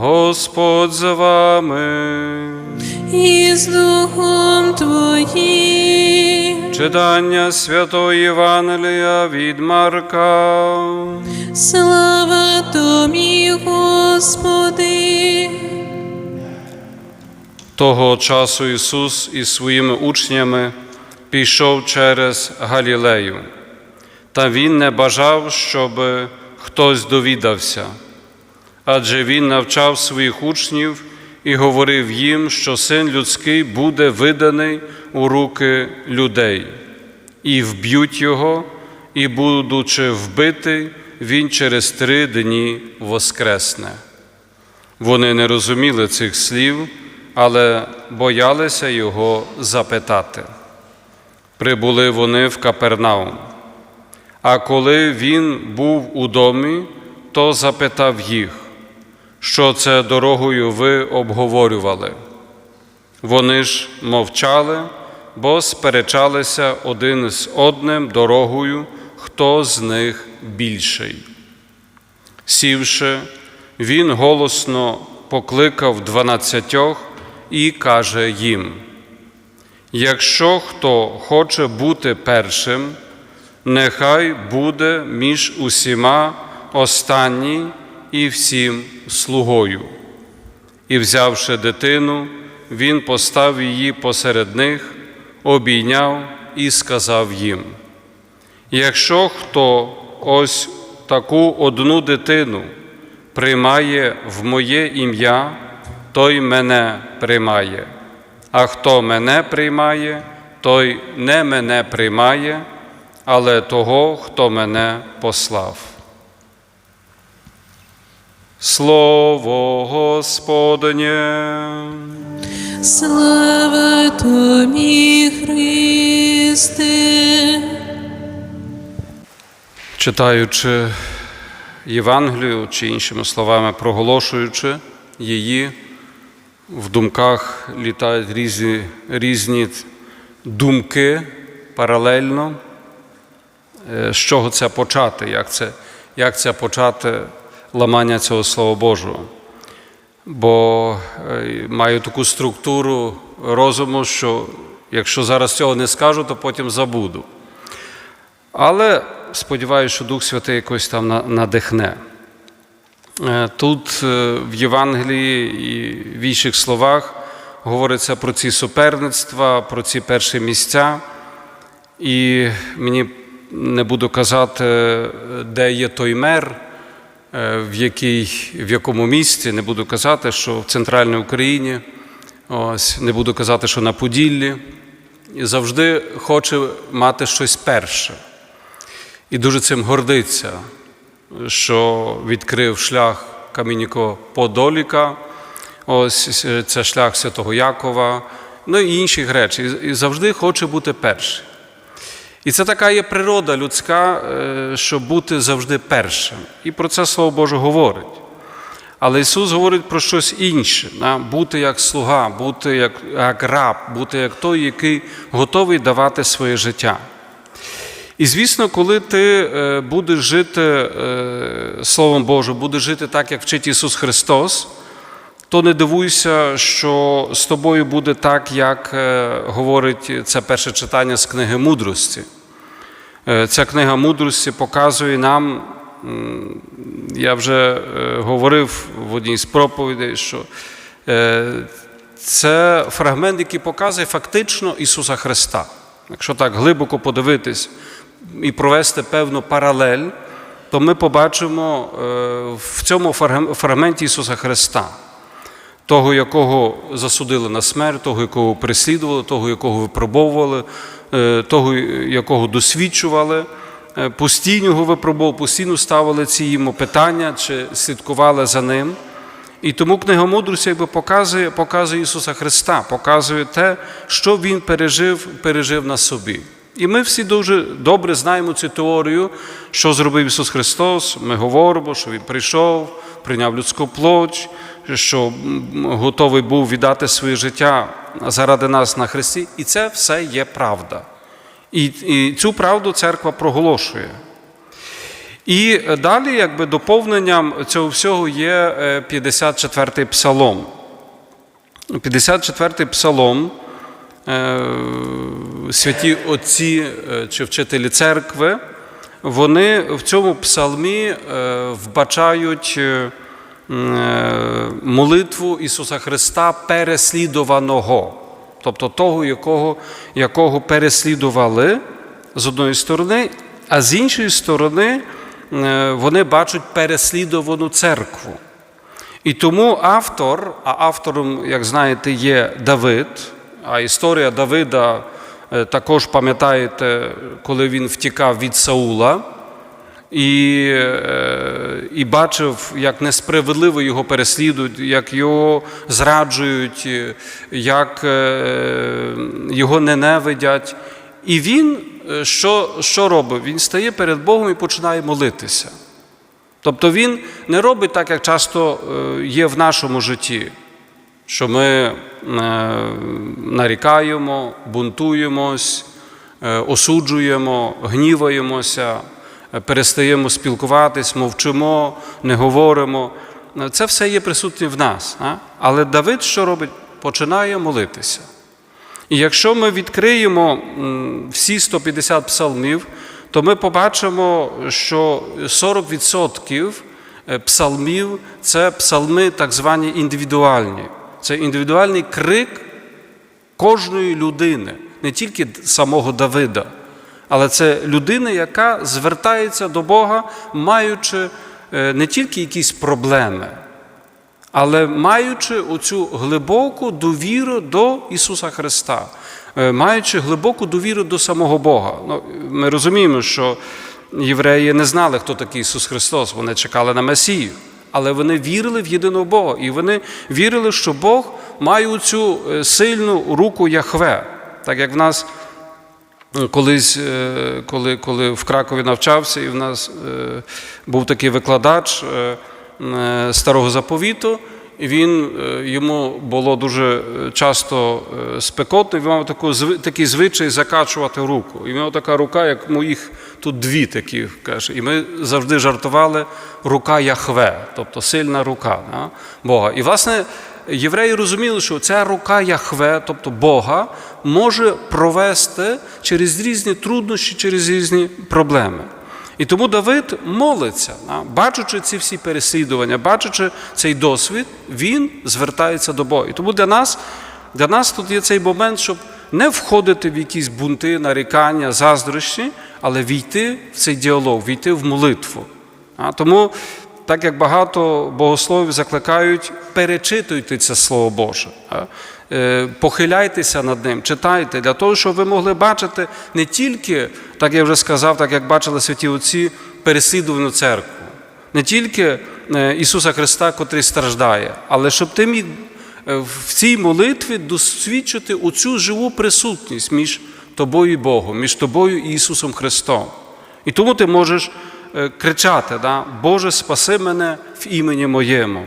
Господь з вами. і з Духом Твоїм. Читання Святої Євангелія від Марка. Слава Тобі, Господи. Того часу Ісус із своїми учнями пішов через Галілею, та Він не бажав, щоб хтось довідався, адже Він навчав своїх учнів і говорив їм, що син людський буде виданий у руки людей, і вб'ють його, і, будучи вбитий, він через три дні воскресне. Вони не розуміли цих слів, але боялися його запитати. Прибули вони в Капернаум. А коли він був у домі, то запитав їх, що це дорогою ви обговорювали. Вони ж мовчали, бо сперечалися один з одним дорогою, хто з них більший. Сівши, він голосно покликав дванадцятьох і каже їм: Якщо хто хоче бути першим, нехай буде між усіма останній і всім слугою. І, взявши дитину, він постав її посеред них, обійняв і сказав їм: Якщо хто ось таку одну дитину приймає в моє ім'я, той мене приймає, а хто мене приймає, той не мене приймає, але того, хто мене послав. Слово Господнє. Слава Тобі, Христе. Читаючи Євангелію, чи іншими словами, проголошуючи її, в думках літають різні, різні думки паралельно, Е, з чого це почати, як це, як це почати ламання цього Слова Божого. Бо е, маю таку структуру розуму, що якщо зараз цього не скажу, то потім забуду. Але сподіваюся, що Дух Святий якось там надихне. Е, Тут е, в Євангелії і в інших словах говориться про ці суперництва, про ці перші місця. І мені не буду казати, де є той мер, в, якій, в якому місці, не буду казати, що в центральній Україні, ось, не буду казати, що на Поділлі. І завжди хоче мати щось перше. І дуже цим гордиться, що відкрив шлях Кам'яніко Подоліка, ось це шлях Святого Якова, ну і інших речей. І завжди хоче бути першим. І це така є природа людська, е, щоб бути завжди першим. І про це Слово Боже говорить. Але Ісус говорить про щось інше: да? бути як слуга, бути як, як раб, бути як той, який готовий давати своє життя. І звісно, коли ти е, будеш жити е, Словом Божим, будеш жити так, як вчить Ісус Христос, то не дивуйся, що з тобою буде так, як е, говорить це перше читання з книги мудрості. Е, Ця книга мудрості показує нам, я вже е, говорив в одній з проповідей, що це фрагмент, який показує фактично Ісуса Христа. Якщо так глибоко подивитись і провести певну паралель, то ми побачимо в цьому фрагменті Ісуса Христа того, якого засудили на смерть, того, якого переслідували, того, якого випробовували, е, того, якого досвідчували, е, постійно його випробовували, постійно ставили ці йому питання чи слідкували за ним. І тому книга мудрості якби показує, показує Ісуса Христа, показує те, що Він пережив, пережив на собі. І ми всі дуже добре знаємо цю теорію, що зробив Ісус Христос. Ми говоримо, що Він прийшов, прийняв людську плоть, що готовий був віддати своє життя заради нас на Христі. І це все є правда. І, і цю правду церква проголошує. І е, далі, якби доповненням цього всього є е, 54-й псалом. 54-й псалом, е, святі отці е, чи вчителі церкви, вони в цьому псалмі е, вбачають е, е, молитву Ісуса Христа переслідуваного, тобто того, якого, якого переслідували з одної сторони, а з іншої сторони е, вони бачать переслідувану церкву. І тому автор, а автором, як знаєте, є Давид, а історія Давида е, також пам'ятаєте, коли він втікав від Саула і, е, і бачив, як несправедливо його переслідують, як його зраджують, як е, його ненавидять. І він е, що, що робить? Він стає перед Богом і починає молитися. Тобто він не робить так, як часто є в нашому житті, що ми нарікаємо, бунтуємось, осуджуємо, гніваємося, перестаємо спілкуватись, мовчимо, не говоримо. Це все є присутнє в нас. Але Давид що робить? Починає молитися. І якщо ми відкриємо всі 150 псалмів, то ми побачимо, що 40% е, псалмів це псалми так звані індивідуальні. Це індивідуальний крик кожної людини, не тільки самого Давида, але це людина, яка звертається до Бога, маючи е, не тільки якісь проблеми, але маючи оцю глибоку довіру до Ісуса Христа, е, маючи глибоку довіру до самого Бога. Ну, ми розуміємо, що євреї не знали, хто такий Ісус Христос, вони чекали на Месію. Але вони вірили в єдиного Бога, і вони вірили, що Бог має цю сильну руку Яхве, так як в нас Колись, е, коли, коли в Кракові навчався, і в нас е, був такий викладач е, старого заповіту, і він, йому було дуже часто спекотно, він мав таку, такий звичай закачувати руку. І в нього така рука, як моїх тут дві такі, каже. І ми завжди жартували рука Яхве, тобто сильна рука да, Бога. І власне. Євреї розуміли, що ця рука Яхве, тобто Бога, може провести через різні труднощі, через різні проблеми. І тому Давид молиться, бачачи ці всі переслідування, бачачи цей досвід, він звертається до Бога. І тому для нас, для нас тут є цей момент, щоб не входити в якісь бунти, нарікання, заздрощі, але війти в цей діалог, війти в молитву. Тому так як багато богословів закликають, перечитуйте це Слово Боже, е, похиляйтеся над ним, читайте, для того, щоб ви могли бачити не тільки, так я вже сказав, так як бачили святі отці, переслідувану церкву, не тільки е, Ісуса Христа, котрий страждає, але щоб ти міг е, в цій молитві досвідчити оцю живу присутність між тобою і Богом, між тобою і Ісусом Христом. І тому ти можеш кричати, да? Боже, спаси мене в імені моєму.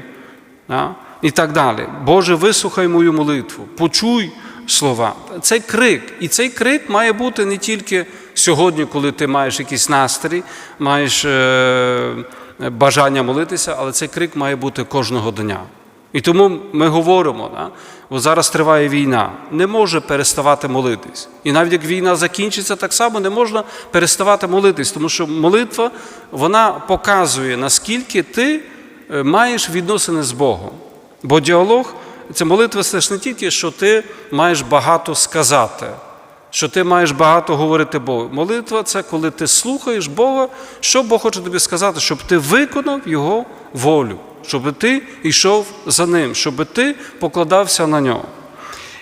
Да? І так далі. Боже, вислухай мою молитву, почуй слова. Цей крик. І цей крик має бути не тільки сьогодні, коли ти маєш якийсь настрій, маєш е, бажання молитися, але цей крик має бути кожного дня. І тому ми говоримо, да? бо зараз триває війна, не може переставати молитись. І навіть як війна закінчиться, так само не можна переставати молитись, тому що молитва вона показує, наскільки ти е, маєш відносини з Богом. Бо діалог це молитва це ж не тільки, що ти маєш багато сказати, що ти маєш багато говорити Богу. Молитва це коли ти слухаєш Бога, що Бог хоче тобі сказати, щоб ти виконав Його волю, щоб ти йшов за ним, щоб ти покладався на нього.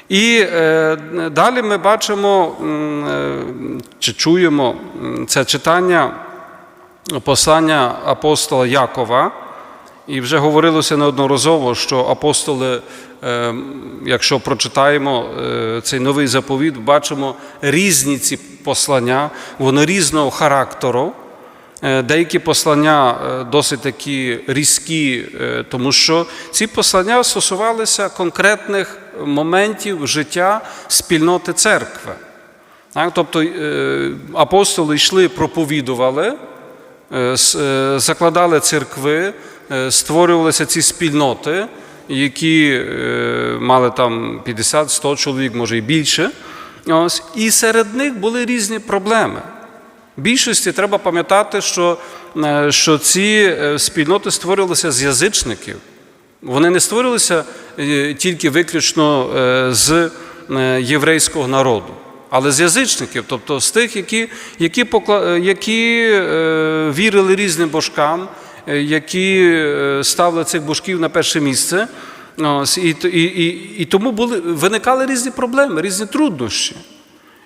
І е, далі ми бачимо е, чи чуємо це читання послання апостола Якова. І вже говорилося неодноразово, що апостоли, е, якщо прочитаємо е, цей новий заповіт, бачимо різні ці послання, вони різного характеру. Е, Деякі послання досить такі різкі, тому що ці послання стосувалися конкретних моментів життя спільноти церкви. Тобто апостоли йшли, проповідували, закладали церкви, створювалися ці спільноти, які е, мали там 50-100 чоловік, може і більше. Ось, і серед них були різні проблеми. Більшості треба пам'ятати, що, е, що ці е, спільноти створювалися з язичників. Вони не створилися е, тільки виключно е, з е, єврейського народу, але з язичників, тобто з тих, які, які, е, які е, вірили різним божкам, е, які е, ставили цих божків на перше місце. Ось, і, і, і, і тому були, виникали різні проблеми, різні труднощі.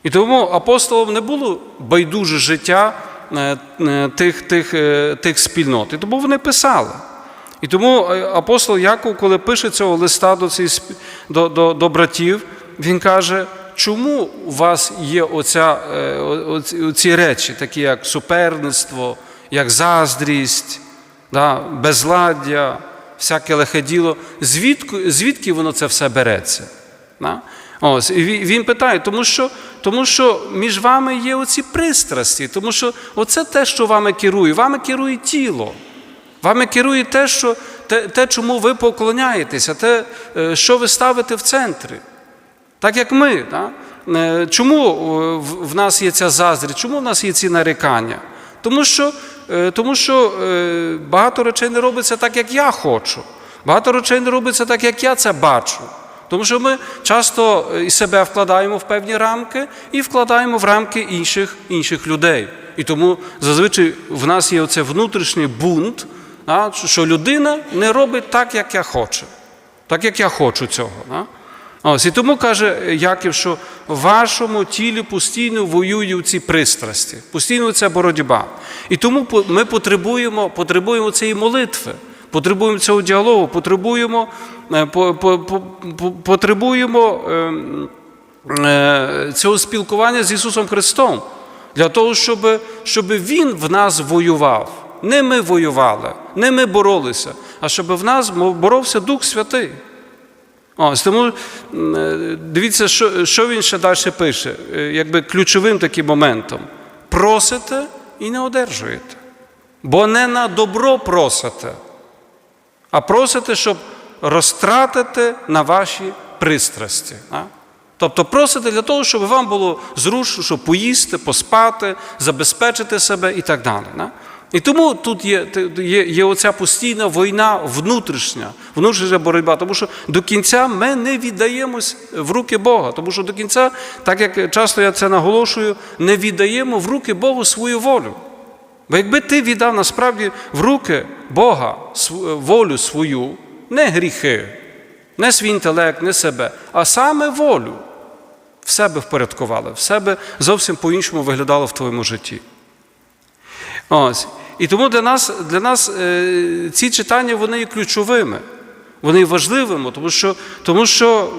І тому апостолам не було байдуже життя е, е, тих, тих, е, тих спільнот. І тому вони писали. І тому е, апостол Яков, коли пише цього листа до, цих, до, до, до братів, він каже, чому у вас є оця, е, оці, оці речі, такі як суперництво, як заздрість, да, безладдя, всяке лихе діло. Звідки, звідки воно це все береться? Да? Ось, і він- питає, тому що, тому що між вами є оці пристрасті, тому що оце те, що вами керує. Вами керує тіло. Вами керує те, що, те, те, чому ви поклоняєтеся, те, е, що ви ставите в центрі. Так як ми. Да? Е, Чому е, в- нас є ця заздрість? Чому в нас є ці нарікання? Тому що, тому що е, багато речей не робиться так, як я хочу. Багато речей не робиться так, як я це бачу. Тому що ми часто е, і себе вкладаємо в певні рамки і вкладаємо в рамки інших, інших людей. І тому зазвичай в нас є оце внутрішній бунт, що людина не робить так, як я хочу. Так як я хочу цього. Ось, і тому каже Яків, що в вашому тілі постійно воюють ці пристрасті, постійно ця боротьба. І тому ми потребуємо, потребуємо цієї молитви, потребуємо цього діалогу, потребуємо, е, по- по- по- по- потребуємо ем, е, цього спілкування з Ісусом Христом, для того, щоб, щоб Він в нас воював. Не ми воювали, не ми боролися, а щоб в нас боровся Дух Святий. Ось тому е, дивіться, що, що він ще далі пише, е, якби ключовим таким моментом. Просите і не одержуєте. Бо не на добро просите, а просите, щоб розтратити на ваші пристрасті. а? Тобто просите для того, щоб вам було зручно, щоб поїсти, поспати, забезпечити себе і так далі. да? І тому тут є, є, є оця постійна війна внутрішня, внутрішня боротьба, тому що до кінця ми не віддаємось в руки Бога. Тому що до кінця, так як часто я це наголошую, не віддаємо в руки Богу свою волю. Бо якби ти віддав насправді в руки Бога волю свою, не гріхи, не свій інтелект, не себе, а саме волю, в себе впорядкували, в себе зовсім по-іншому виглядало в твоєму житті. Ось. І тому для нас, для нас е, ці читання вони є ключовими, вони є важливими, тому що, тому що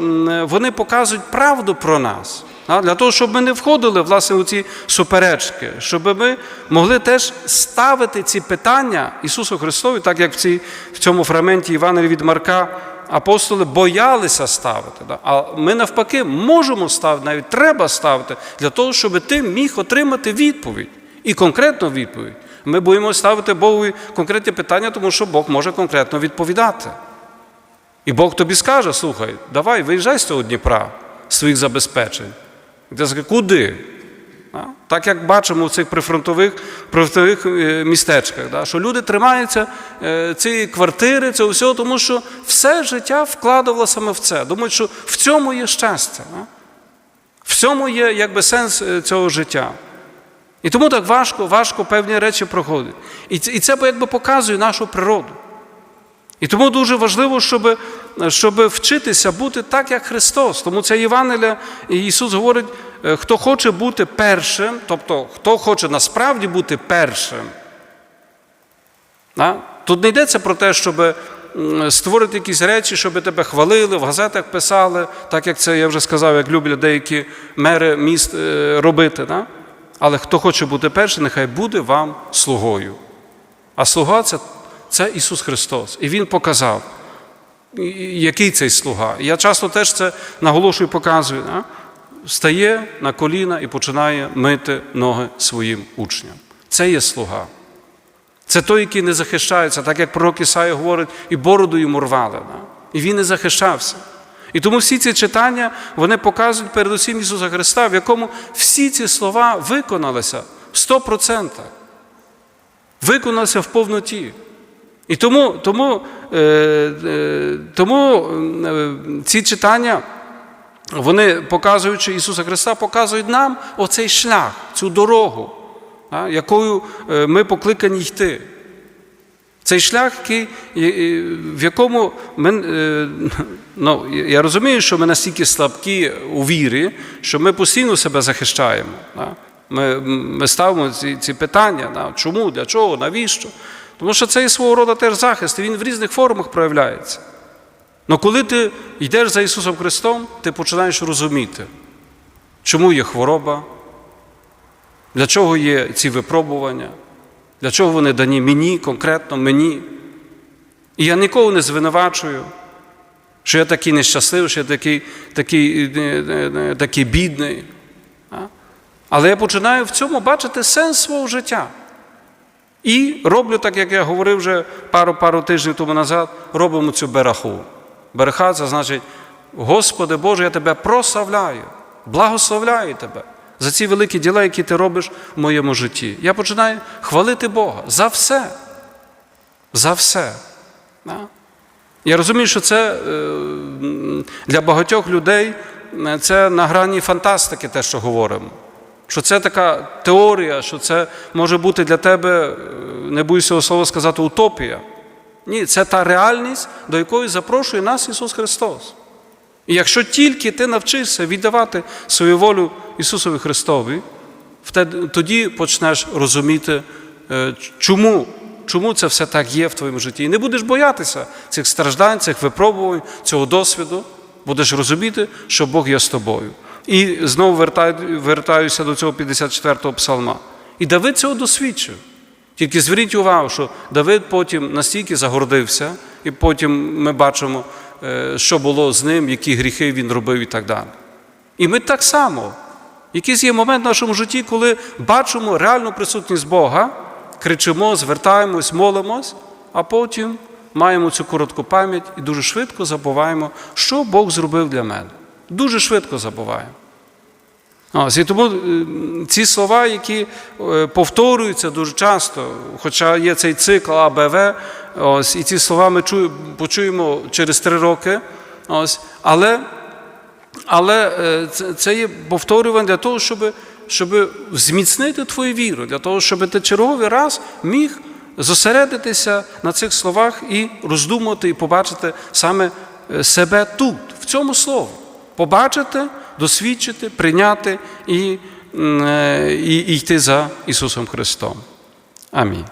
вони показують правду про нас. Для того, щоб ми не входили власне, у ці суперечки, щоб ми могли теж ставити ці питання Ісусу Христові, так як в, цій, в цьому фрагменті Івана від Марка апостоли боялися ставити. А ми навпаки можемо ставити, навіть треба ставити, для того, щоб ти міг отримати відповідь і конкретну відповідь. Ми боїмося ставити Богу конкретні питання, тому що Бог може конкретно відповідати. І Бог тобі скаже: слухай, давай, виїжджай з цього Дніпра, своїх забезпечень. Куди? Так як бачимо в цих прифронтових, прифронтових е, містечках, що люди тримаються е, цієї квартири, цього всього, тому що все життя вкладувало саме в це. Думають, що в цьому є щастя. В цьому є якби сенс е, цього життя. І тому так важко, важко певні речі проходять. І це, якби показує нашу природу. І тому дуже важливо, щоб, щоб вчитися бути так, як Христос. Тому це Євангелія, Ісус говорить, е, хто хоче бути першим, тобто хто хоче насправді бути першим. Тут не йдеться про те, щоб створити якісь речі, щоб тебе хвалили, в газетах писали, так як це я вже сказав, як люблять деякі мери міст е, робити. Да? Але хто хоче бути першим, нехай буде вам слугою. А слуга це, це Ісус Христос. І Він показав, який цей слуга. Я часто теж це наголошую, показую. Да? Стає на коліна і починає мити ноги своїм учням. Це є слуга. Це той, який не захищається, так як пророк Ісая говорить, і бороду йому рвали. Да? І він не захищався. І тому всі ці читання вони показують передусім Ісуса Христа, в якому всі ці слова виконалися в 100%. Виконалися в повноті. І тому, тому, е, е, тому е, ці читання, вони показуючи Ісуса Христа, показують нам оцей шлях, цю дорогу, якою е, ми покликані йти. Цей шлях, і- і- в якому ми, е, ну, я розумію, що ми настільки слабкі у вірі, що ми постійно себе захищаємо. Ми, ми ставимо ці, ці питання, да, чому, для чого, навіщо. Тому що це є свого роду теж захист, і він в різних формах проявляється. Але коли ти йдеш за Ісусом Христом, ти починаєш розуміти, чому є хвороба, для чого є ці випробування, для чого вони дані мені, конкретно мені. І я нікого не звинувачую, що я такий нещасливий, що я такий, такий, е, е, е, такий бідний. Але я починаю в цьому бачити сенс свого життя. І роблю так, як я говорив вже пару-пару тижнів тому назад, робимо цю бераху. Береха це значить, Господи Боже, я тебе прославляю, благословляю тебе за ці великі діла, які ти робиш в моєму житті. Я починаю хвалити Бога за все. За все. Я розумію, що це е, для багатьох людей е, це на грані фантастики, те, що говоримо. Що це така теорія, що це може бути для тебе, е, не боюся цього слова сказати, утопія. Ні, це та реальність, до якої запрошує нас Ісус Христос. І якщо тільки ти навчишся віддавати свою волю Ісусові Христові, тоді почнеш розуміти, е, чому, чому це все так є в твоєму житті. І не будеш боятися цих страждань, цих випробувань, цього досвіду. Будеш розуміти, що Бог є з тобою. І знову вертаюся до цього 54-го псалма. І Давид цього досвідчив. Тільки зверніть увагу, що Давид потім настільки загордився, і потім ми бачимо, е, що було з ним, які гріхи він робив і так далі. І ми так само. Якийсь є момент в нашому житті, коли бачимо реальну присутність Бога, кричимо, звертаємось, молимось, а потім маємо цю коротку пам'ять і дуже швидко забуваємо, що Бог зробив для мене. Дуже швидко забуваємо. Ось, і тому ці слова, які е, повторюються дуже часто, хоча є цей цикл АБВ, ось, і ці слова ми почуємо через три роки, ось, але, але е, це, є повторювання для того, щоб, щоб зміцнити твою віру, для того, щоб ти черговий раз міг зосередитися на цих словах і роздумати, і побачити саме е, себе тут, в цьому слові. Побачити, досвідчити, прийняти і, е, і, і йти за Ісусом Христом. Амінь.